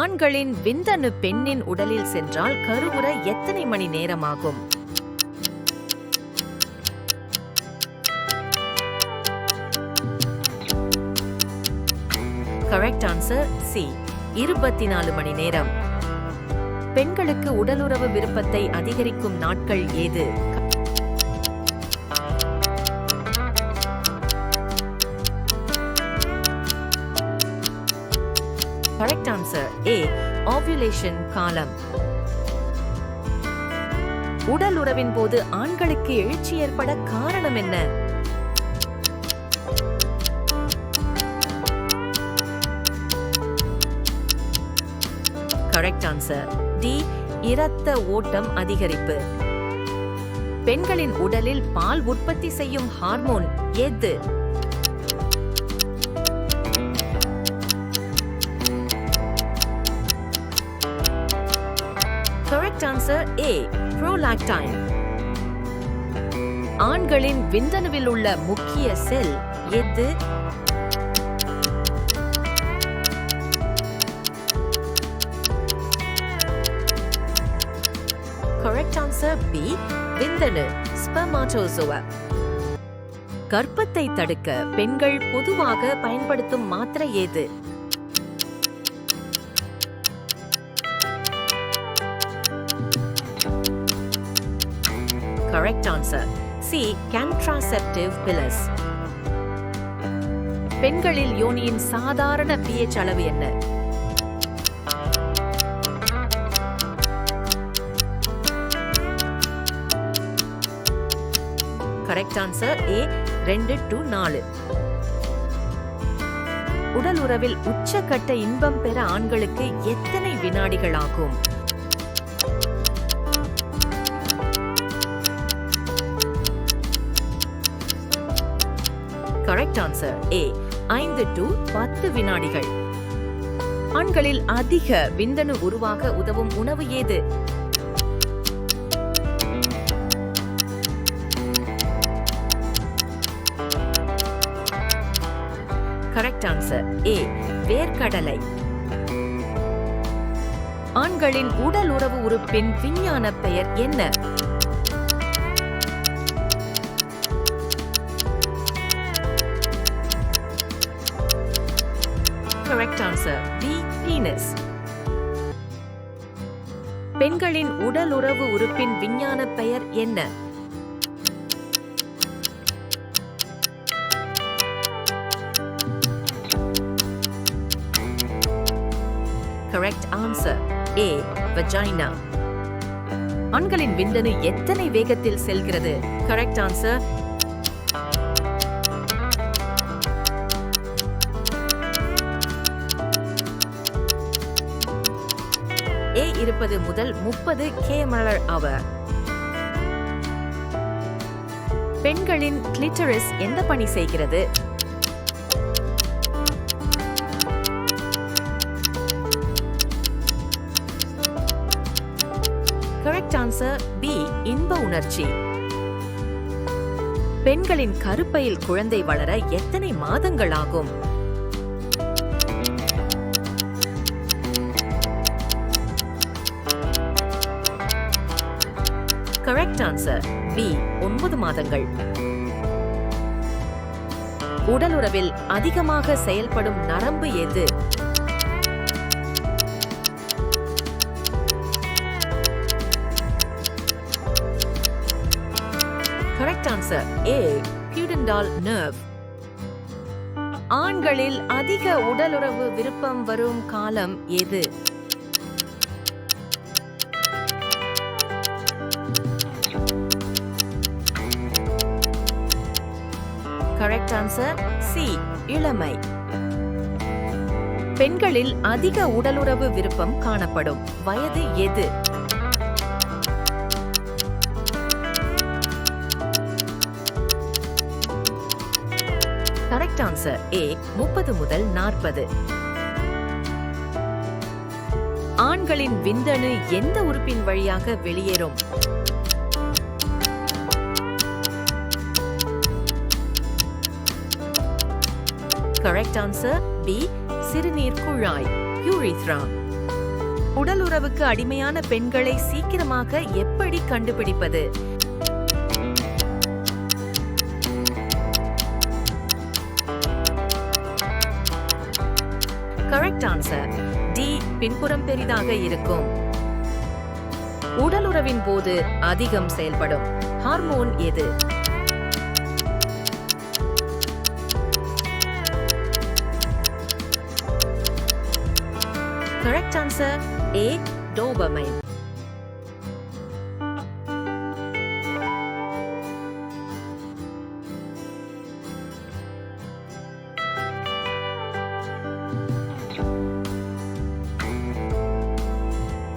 ஆண்களின் விந்தணு பெண்ணின் உடலில் சென்றால் கருவுற எத்தனை மணி நேரமாகும்? கரெக்ட் ஆன்சர் சி இருபத்தி நாலு மணி நேரம். பெண்களுக்கு உடலுறவு விருப்பத்தை அதிகரிக்கும் நாட்கள் ஏது? கரெக்ட் ஆன்சர் ஏ ஓவியுலேஷன் காலம். உடல் உறவின் போது ஆண்களுக்கு எழுச்சி ஏற்பட காரணம் என்ன? கரெக்ட் ஆன்சர் டி இரத்த ஓட்டம் அதிகரிப்பு. பெண்களின் உடலில் பால் உற்பத்தி செய்யும் ஹார்மோன் எது? கரெக்ட் ஆன்சர் ஏ புரோலாக்டைன் ஆண்களின் விந்தணுவில் உள்ள முக்கிய செல் எது? கரெக்ட் ஆன்சர் பி விந்தணு ஸ்பெர்மாட்டோசோவா கர்ப்பத்தை தடுக்க பெண்கள் பொதுவாக பயன்படுத்தும் மாத்திரை ஏது Correct answer. C Contraceptive pills பெண்களில் யோனியின் சாதாரண பிஹெச் அளவு என்ன? கரெக்ட் ஆன்சர் ஏ ரெண்டு டு நாலு. உடல் உறவில் உச்சக்கட்ட இன்பம் பெற ஆண்களுக்கு எத்தனை வினாடிகள் ஆகும்? கரெக்ட் ஆன்சர் ஏ ஐந்து டு பத்து வினாடிகள். ஆண்களில் அதிக விந்தணு உருவாக உதவும் உணவு ஏது? கரெக்ட் ஆன்சர் ஏ வேர்க்கடலை. ஆண்களின் உடல் உறவு உறுப்பின் விஞ்ஞான பெயர் என்ன? கரெக்ட் ஆன்சர் பி பீனஸ் பெண்களின் உடல் உறவு உறுப்பின் விஞ்ஞான பெயர் என்ன? கரெக்ட் ஆன்சர் ஏ வஜைனா ஆண்களின் விந்தணு எத்தனை வேகத்தில் செல்கிறது? கரெக்ட் ஆன்சர் இருப்பது முதல் முப்பது கேமலர் அவர் பெண்களின் கிளிட்டரிஸ் எந்த பணி செய்கிறது? கரெக்ட் ஆன்சர் பி இன்ப உணர்ச்சி. பெண்களின் கருப்பையில் குழந்தை வளர எத்தனை மாதங்கள் ஆகும்? கரெக்ட் ஆன்சர் பி ஒன்பது மாதங்கள். உடலுறவில் அதிகமாக செயல்படும் நரம்பு எது? Correct answer A pudendal nerve ஆண்களில் அதிக உடலுறவு விருப்பம் வரும் காலம் எது? கரெக்ட் ஆன்சர் சி இளமை. பெண்களில் அதிக உடலுறவு விருப்பம் காணப்படும். வயது எது? கரெக்ட் ஆன்சர் ஏ முப்பது முதல் நாற்பது. ஆண்களின் விந்தணு எந்த உறுப்பின் வழியாக வெளியேறும்? கரெக்ட் ஆன்சர் பி சிறுநீர் குழாய் யூரித்ரா உடல் உறவுக்கு அடிமையான பெண்களை சீக்கிரமாக எப்படி கண்டுபிடிப்பது? கரெக்ட் ஆன்சர் டி பின்புறம் பெரிதாக இருக்கும். உடலுறவின் போது அதிகம் செயல்படும். ஹார்மோன் எது? கரெக்ட் ஆன்சர் ஏ டோபமைன்